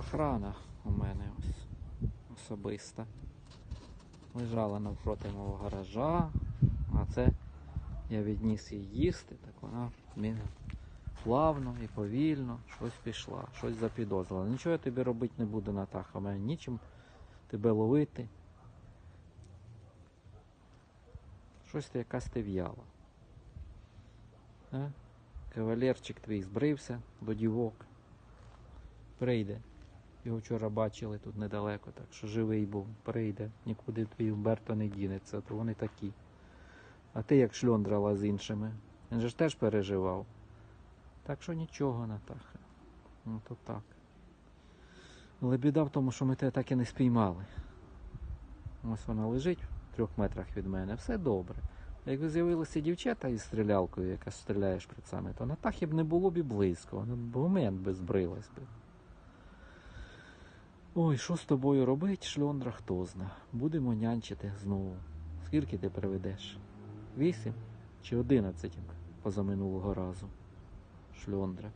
охрана у мене ось особиста. Лежала навпроти мого гаража, а це я відніс її їсти, так вона плавно і повільно щось пішла, щось запідозрила. Нічого я тобі робити не буду, Натаха, мене нічим тебе ловити. Щось ти якась ти в'яла. Кавалерчик твій збрився до дівок. Прийде. Його вчора бачили тут недалеко, так що живий був, прийде. Нікуди твій Умберто не дінеться, то вони такі. А ти як шльондрала з іншими. Він же ж теж переживав. Так що нічого, Натаха. Ну то так. Але біда в тому, що ми тебе так і не спіймали. Ось вона лежить в трьох метрах від мене, все добре. А Якби з'явилися дівчата із стрілялкою, яка стріляє шприцами, то Натахи б не було б і близько. Вона б момент би збрилась би. Ой, що з тобою робить, шльондра, хто зна. Будемо нянчити знову. Скільки ти приведеш? Вісім чи одинадцять позаминулого разу? Шльондра.